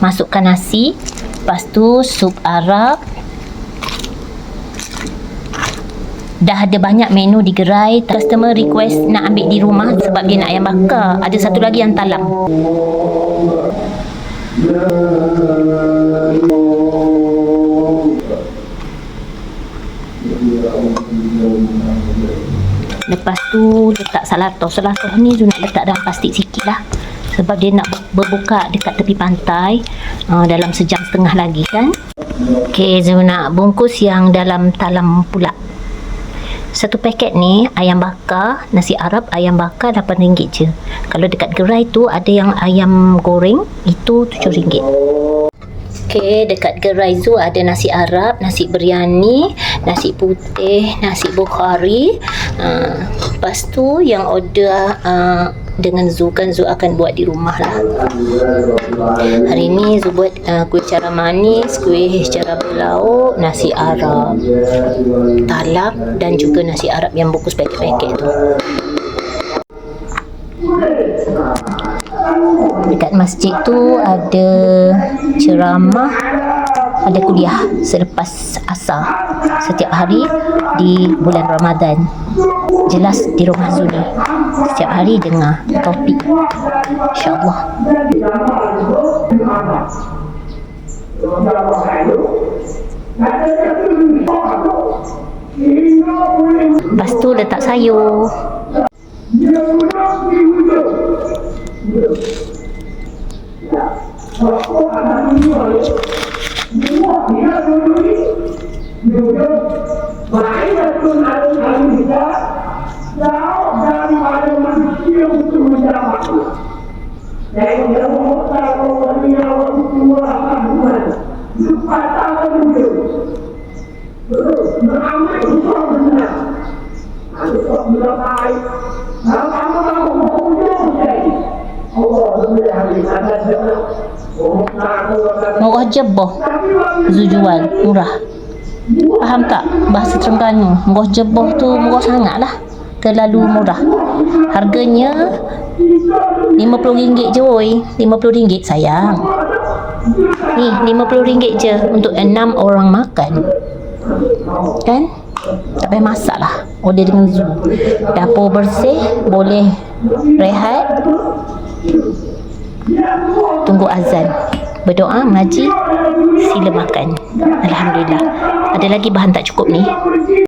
masukkan nasi. Lepas tu sup Arab dah ada banyak menu di gerai customer request nak ambil di rumah sebab dia nak ayam bakar. Ada satu lagi yang talam. Lepas tu letak salatoh. Salatoh ni Zul nak letak dalam plastik sikit lah. Sebab dia nak berbuka dekat tepi pantai uh, dalam sejam setengah lagi kan. Okay Zul nak bungkus yang dalam talam pula. Satu paket ni ayam bakar, nasi Arab ayam bakar RM8 je. Kalau dekat gerai tu ada yang ayam goreng itu RM7. Okey, dekat gerai Zu ada nasi Arab, nasi biryani, nasi putih, nasi bukhari. Uh, lepas tu yang order uh, dengan Zu kan Zu akan buat di rumah lah. Hari ni Zu buat uh, kuih cara manis, kuih cara berlauk, nasi Arab, talam dan juga nasi Arab yang bungkus paket-paket tu. Dekat masjid tu ada ceramah, ada kuliah selepas asar setiap hari di bulan Ramadan. Jelas di rumah Zuli. Setiap hari dengar topik. InsyaAllah. Lepas tu letak sayur. Ma'aikatun وجود وعينة على النساء لا أقدر على من يموت مجامعه لأنه مختار وليا وفتوى أهمل يقطع الوجود مع ما يصاب الناس عن صوم الرقائق ما أمره وجود شيء اللهم يعني ما نزل ومقطع وكذا مغجبه زجوال ورحمه Faham tak bahasa Terengganu? Murah jeboh tu murah sangat lah. Terlalu murah. Harganya RM50 je oi. RM50 sayang. Ni RM50 je untuk enam orang makan. Kan? Tak payah masak lah. Order dengan Zu. Dapur bersih. Boleh rehat. Tunggu azan. Berdoa, mengaji, sila makan. Alhamdulillah. Ada lagi bahan tak cukup ni?